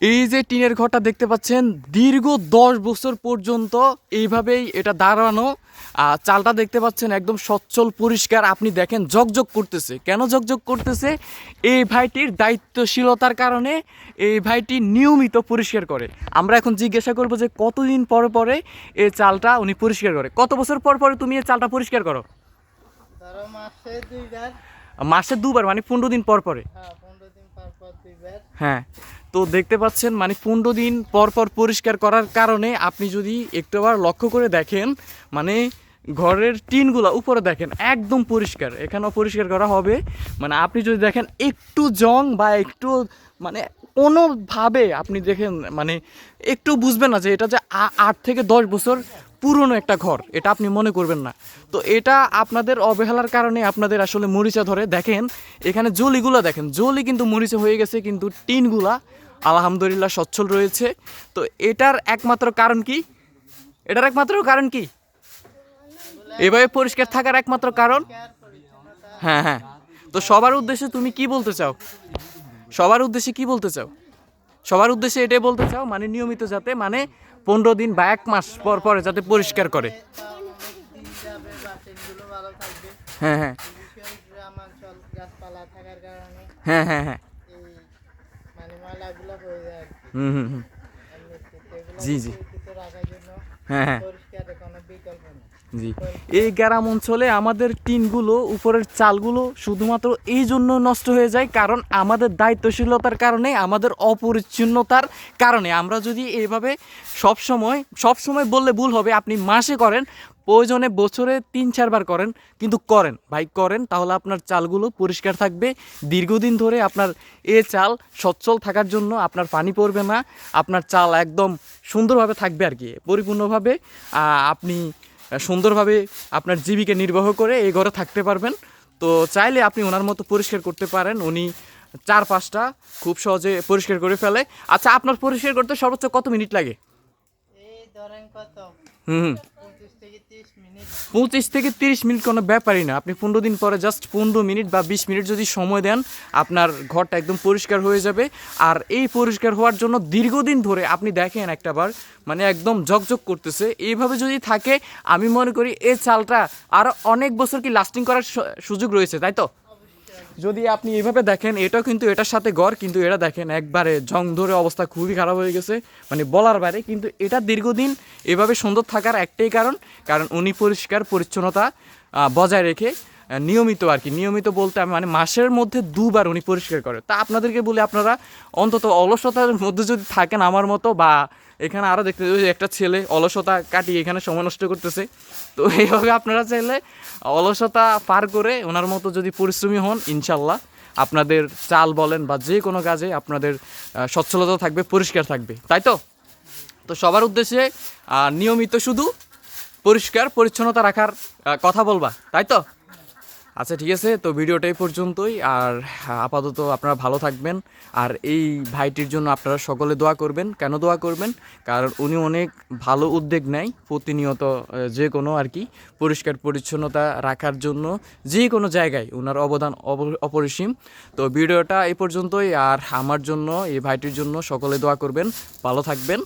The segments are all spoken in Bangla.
এই যে টিনের ঘরটা দেখতে পাচ্ছেন দীর্ঘ দশ বছর পর্যন্ত এইভাবেই এটা দাঁড়ানো। আর চালটা দেখতে পাচ্ছেন একদম সচ্ছল পরিষ্কার। আপনি দেখেন জকজক করতেছে। কেন জকজক করতেছে? এই ভাইটির দায়িত্বশীলতার কারণে এই ভাইটি নিয়মিত পরিষ্কার করে। আমরা এখন জিজ্ঞাসা করব যে কতদিন পর পরে এই চালটা উনি পরিষ্কার করে? কত বছর পর পরে তুমি এই চালটা পরিষ্কার করো? মাসে দুবার মানে পনেরো দিন পর পরে? হ্যাঁ তো দেখতে পাচ্ছেন মানে পনেরো দিন পর পর পরিষ্কার করার কারণে আপনি যদি একটু আবার লক্ষ্য করে দেখেন মানে ঘরের টিনগুলো উপরে দেখেন, একদম পরিষ্কার, এখানেও পরিষ্কার করা হবে। মানে আপনি যদি দেখেন একটু জং বা একটু মানে কোনোভাবে আপনি দেখেন মানে একটু বুঝবেন না যে এটা যে আট থেকে দশ বছর পুরনো একটা ঘর, এটা আপনি মনে করবেন না। তো এটা আপনাদের অবহেলার কারণে আপনাদের আসলে মরিচা ধরে। দেখেন, এখানে জলিগুলো দেখেন, জলি কিন্তু মরিচা হয়ে গেছে, কিন্তু টিনগুলা আলহামদুলিল্লাহ সচ্ছল রয়েছে। তো এটার একমাত্র কারণ কি? এটার একমাত্র কারণ কি? এভাবে পরিষ্কার থাকার একমাত্র কারণ? হ্যাঁ হ্যাঁ। তো সবার উদ্দেশ্যে তুমি কি বলতে চাও? সবার উদ্দেশ্যে কি বলতে চাও? সবার উদ্দেশ্যে এটাই বলতে চাও মানে নিয়মিত যাতে মানে পনেরো দিন বা এক মাস পর পরে যাতে পরিষ্কার করে। হ্যাঁ হ্যাঁ। হ্যাঁ হ্যাঁ হ্যাঁ। জি, জি। হ্যাঁ হ্যাঁ। জি। এই গ্রাম অঞ্চলে আমাদের টিনগুলো উপরের চালগুলো শুধুমাত্র এই জন্য নষ্ট হয়ে যায় কারণ আমাদের দায়িত্বশীলতার কারণে আমাদের অপরিচ্ছন্নতার কারণে। আমরা যদি এইভাবে সবসময় সব সময় বললে ভুল হবে আপনি মাসে করেন প্রয়োজনে বছরে তিন চারবার করেন কিন্তু করেন। ভাই করেন তাহলে আপনার চালগুলো পরিষ্কার থাকবে। দীর্ঘদিন ধরে আপনার এ চাল সচ্ছল থাকার জন্য আপনার পানি পড়বে না আপনার চাল একদম সুন্দরভাবে থাকবে আর কি। পরিপূর্ণভাবে আপনি সুন্দরভাবে আপনার জীবিকা নির্বাহ করে এই ঘরে থাকতে পারবেন। তো চাইলে আপনি ওনার মতো পরিষ্কার করতে পারেন। উনি চার পাঁচটা খুব সহজে পরিষ্কার করে ফেলে। আচ্ছা আপনার পরিষ্কার করতে সর্বোচ্চ কত মিনিট লাগে? হুম। পঁচিশ থেকে তিরিশ মিনিট কোনো ব্যাপারই না। আপনি পনেরো দিন পরে জাস্ট পনেরো মিনিট বা বিশ মিনিট যদি সময় দেন, আপনার ঘরটা একদম পরিষ্কার হয়ে যাবে। আর এই পরিষ্কার হওয়ার জন্য দীর্ঘদিন ধরে আপনি দেখেন একটাবার মানে একদম ঝকঝক করতেছে। এইভাবে যদি থাকে, আমি মনে করি এই চালটা আরও অনেক বছর কি লাস্টিং করার সুযোগ রয়েছে, তাই তো? যদি আপনি এইভাবে দেখেন, এটাও কিন্তু এটার সাথে গড়, কিন্তু এটা দেখেন একবারে জং ধরে অবস্থা খুবই খারাপ হয়ে গেছে। মানে বলার বাইরে, কিন্তু এটা দীর্ঘদিন এভাবে সুন্দর থাকার একটাই কারণ কারণ উনি পরিষ্কার পরিচ্ছন্নতা বজায় রেখে নিয়মিত আর কি, নিয়মিত বলতে আমি মানে মাসের মধ্যে দুবার উনি পরিষ্কার করে। তা আপনাদেরকে বলে, আপনারা অন্তত অলসতার মধ্যে যদি থাকেন আমার মতো বা এখানে আরও দেখতে যে একটা ছেলে অলসতা কাটিয়ে এখানে সময় নষ্ট করতেছে, তো এইভাবে আপনারা চাইলে অলসতা পার করে ওনার মতো যদি পরিশ্রমী হন, ইনশাল্লাহ আপনাদের চাল বলেন বা যে কোনো কাজে আপনাদের সচ্ছলতা থাকবে, পরিষ্কার থাকবে, তাই তো? তো সবার উদ্দেশ্যে নিয়মিত শুধু পরিষ্কার, পরিচ্ছন্নতা রাখার কথা বলবা, তাই তো? আচ্ছা ঠিক আছে। তো ভিডিওটা এই পর্যন্তই। আর আপাতত আপনারা ভালো থাকবেন। আর এই ভাইটির জন্য আপনারা সকলে দোয়া করবেন। কেন দোয়া করবেন? কারণ উনি অনেক ভালো উদ্যোগ নেয় প্রতিনিয়ত যে কোনো আর কি, পরিষ্কার পরিচ্ছন্নতা রাখার জন্য যে কোনো জায়গায় ওনার অবদান অপরিসীম। তো ভিডিওটা এই পর্যন্তই। আর আমার জন্য, এই ভাইটির জন্য সকলে দোয়া করবেন। ভালো থাকবেন।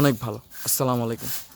অনেক ভালো। আসসালামু আলাইকুম।